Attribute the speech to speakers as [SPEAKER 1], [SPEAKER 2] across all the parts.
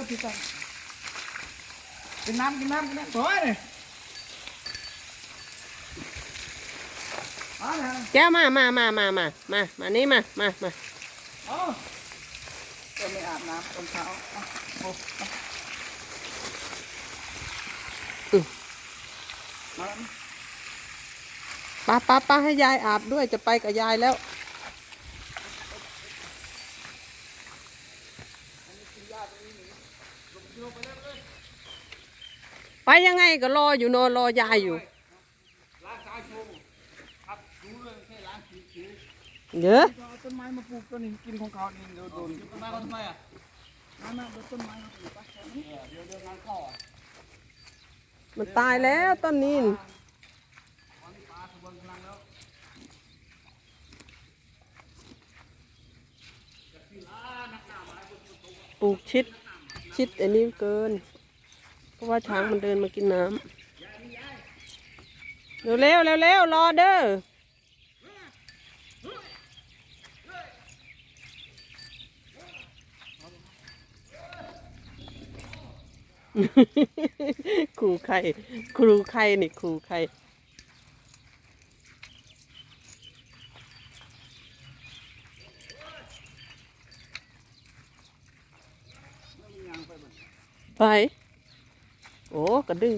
[SPEAKER 1] อพี่จันกินน้ำกินน้ำกินน้ำตัวนี่อย
[SPEAKER 2] แกมามามามามามามานี่มามามา
[SPEAKER 1] เอาก็ไม่อาบน้ำตอนเช้าา
[SPEAKER 2] ป้าป้าป้าให้ยายอาบด้วยจะไปกับยายแล้ว ไปยังไงก็รออยู่นอนรอยายอยู่
[SPEAKER 1] เย
[SPEAKER 2] อะ
[SPEAKER 1] ต้นไม้มาปลูกต้นนี้กินของเขาเองโดนต้นไม้อะนไาปน้าะ
[SPEAKER 2] มันตายแล้วต้นนี้
[SPEAKER 1] ปลูก
[SPEAKER 2] ชิดชิดอันนี้เกิน พราะว่าช้างมันเดินมากินน้ำเร็วเร็วเร็วเร็วรอเด้อครูไข่ครูไข่นี่ครูไข่ไป โอ้กระดื้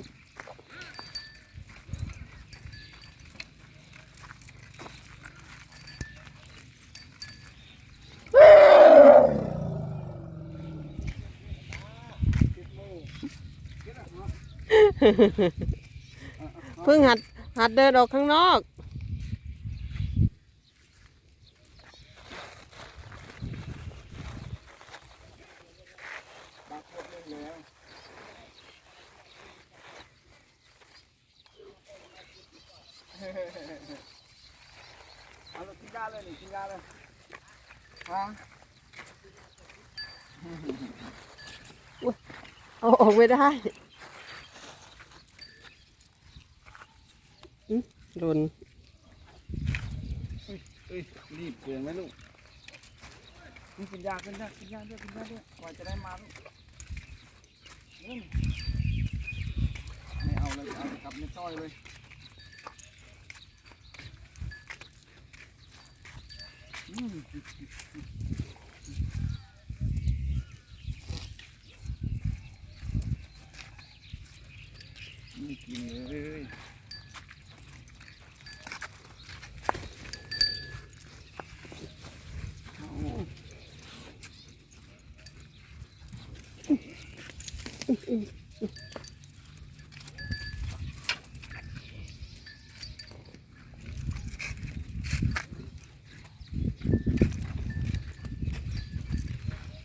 [SPEAKER 2] พึ่งหัดหัดเดินออกข้างนอก
[SPEAKER 1] เลยกินยาเลยฮะ
[SPEAKER 2] โอาออไม่ได้โดน
[SPEAKER 1] รีบเกินไหมลูกนี่กินยาขึ้นได้กินยาด้วยกินยาด้วยกว่าจะได้มาลูกไม่เอาเลยเอาไป
[SPEAKER 2] กลับใน
[SPEAKER 1] ต้อยเลย Никита.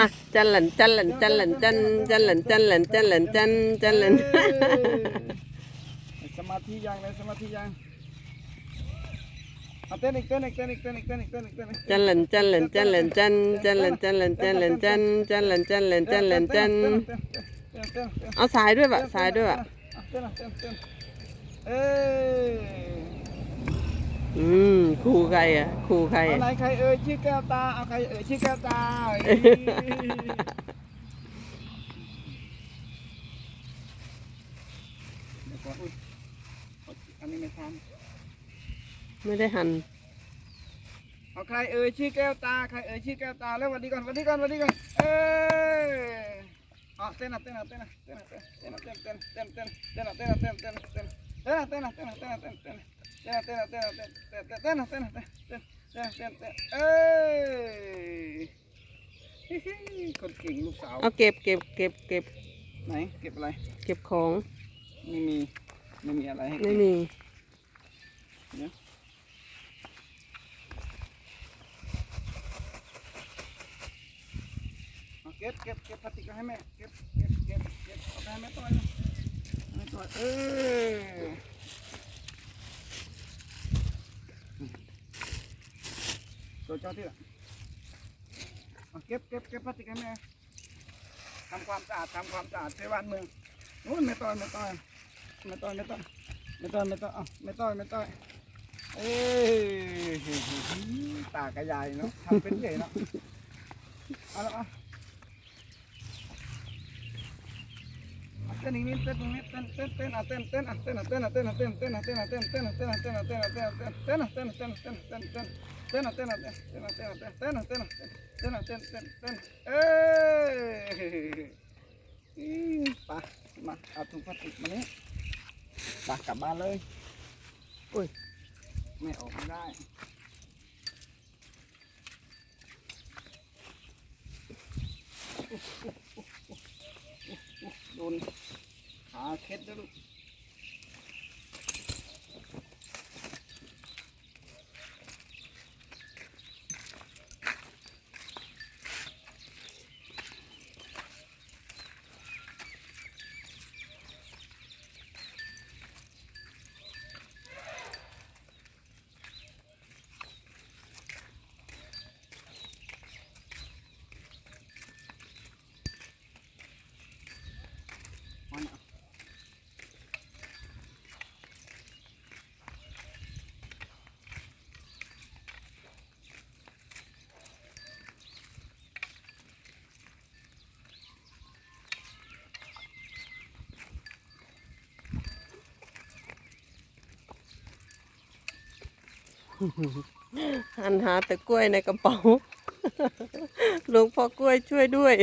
[SPEAKER 2] อะจันหลันจันหลันจันหลันจันจันหลันจันหลันจันหลันจันจันหลัน
[SPEAKER 1] สมาธิยังเลยสมาธิยังเต้นอีกเต้นอีกเต้นอีกเต้นอีกเต้นอีกเต้นอีก
[SPEAKER 2] จันหลันจันหลันจันหลันจันจันหลันจันหลันจันหลันจันจันหลันจันหลันจันหลันจันเอาสายด้วยวะสายด้วยวะ
[SPEAKER 1] เออ
[SPEAKER 2] อืมครูใครอะครูใคร
[SPEAKER 1] อะไรใครเอ่ยชื่อแก้วตาเอาใครเอ่ยชื่อแก้วตาเวัสดีอันนี้ไม่ทัน
[SPEAKER 2] ไม่ได้หัน
[SPEAKER 1] เอาใครเอ่ยชื่อแก้วตาใครเอ่ยชื่อแก้วตาแล้ววันดีก่อนวันดีก่อนวันดีก่อนเอ้ยเอเต้นอะเต้นอะเต้นอะเต้นอะเต้นอะเต้นอะเต้นอะเต้นอะเต้นอะเต้นอะเต้นอะเต้นอะเต้นอะเต้นอะ Tena, tena, tena, tena, tena, tena. Tena, tena, tena, tena, tena, tena, tena, tena, tena, tena, เอ้ยคนเก่งลูกสาว
[SPEAKER 2] เอาเก็บเก็บเก็บเก็บ
[SPEAKER 1] ไหน เก็บอะไร
[SPEAKER 2] เก็บของ
[SPEAKER 1] ไม่มี ไม่มีอะไรให้
[SPEAKER 2] ไม่
[SPEAKER 1] เก็บ
[SPEAKER 2] มี
[SPEAKER 1] เดี๋ยวเอาเก็บเก็บเก็บพลาสติกไว้ให้แม่ เก็บเก็บเก็บเก็บเอาไปให้แม่ต้อยนะ แม่ต้อยเออตัวเจ้าที่ละเก็บเก็บเก็บพลาสติกให้แม่ทำความสะอาดทำความสะอาดเซวานเมืองนู้นแม่ต้อยแม่ต้อยแม่ต้อยแม่ต้อยแม่ต้อยแม่ต้อยเอาแม่ต้อยแม่ต้อยเอ้ยตากระยายเนาะทำเป็นใหญ่เนาะเอาละเอา เต้นอีกนิดเต้นตรงนี้เต้นเต้นเต้นอะเต้นเต้นอะเต้นอะเต้นอะเต้นอะเต้นเต้นอะเต้นอะเต้นเต้นอะเต้นอะเต้นอะเต้นอะเต้นอะเต้นอะเต้นอะเต้นเต้นเต้นเต้นเต้นเต้นอะเต้นอะเต้นเต้นอะเต้นอะเต้นเต้นอะเต้นอะเต้นอะเต้นเต้นเต้นเอ้ยไปมาเอาถุงพลาสติกมานี้ไปกลับบ้านเลยอุ้ยไม่ออกไม่ได้โดน ข อั
[SPEAKER 2] นหาแต่กล้วยในกระเป๋าหลวงพ่อกล้วยช่วยด้วย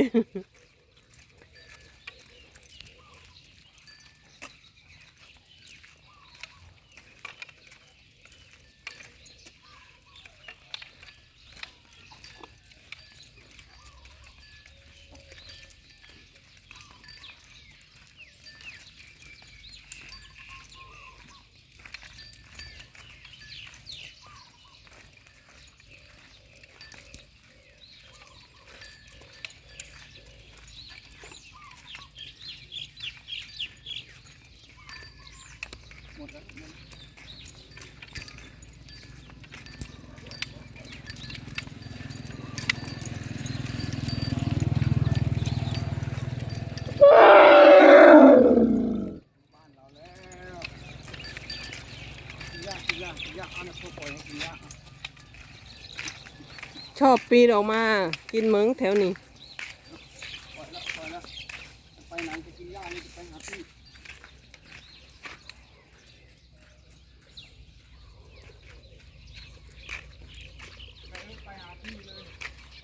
[SPEAKER 1] หมดแล้วหมดบ้านเราแล้วกินยากกินยากกินยากเอาเนี่ยพวกปล่อยให้กินยากอะ
[SPEAKER 2] ชอบปีนออกมา กินเหมืองแถวนี้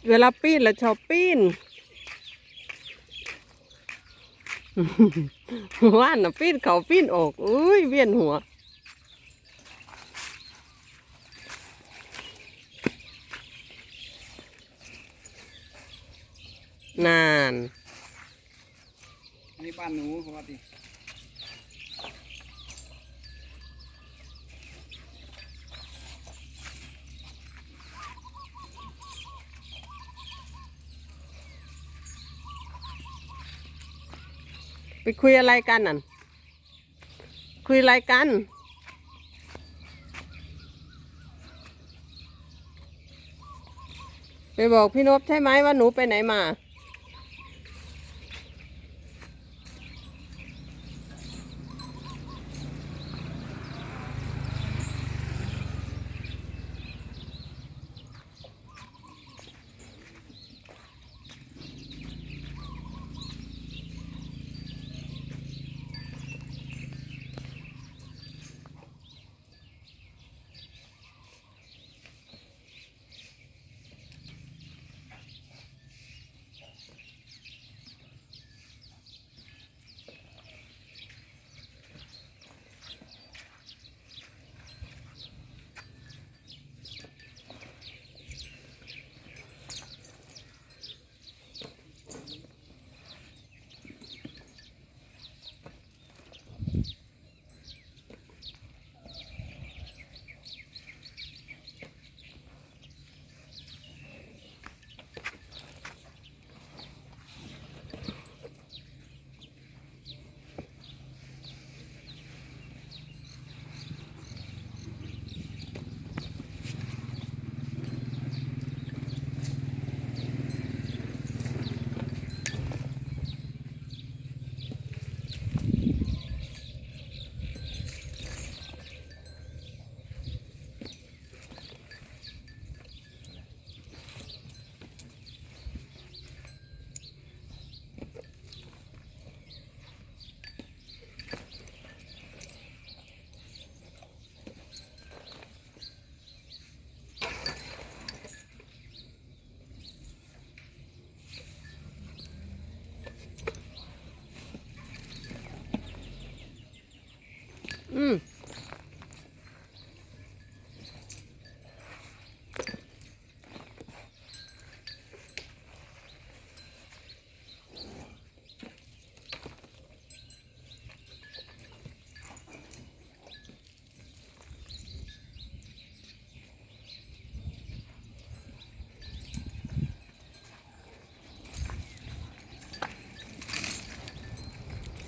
[SPEAKER 2] เวลาปีนแล้วชอบปีนว่านนะปีนเขาปีนออก อุ้ยเวียนหัว นาน
[SPEAKER 1] อันนี้บ้านหนูสวัสดี
[SPEAKER 2] ไปคุยอะไรกันน่ะคุยอะไรกัน ไปบอกพี่นพใช่ไหมว่าหนูไปไหนมา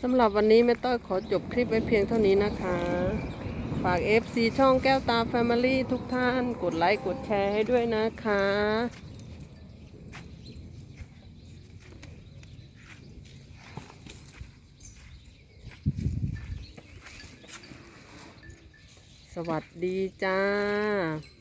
[SPEAKER 2] ำหรับวันนี้แม่ต้อยขอจบคลิปไว้เพียงเท่านี้นะคะ ฝาก FC ช่องแก้วตา Family ทุกท่าน กดไลค์กดแชร์ให้ด้วยนะคะสวัสดีจ้า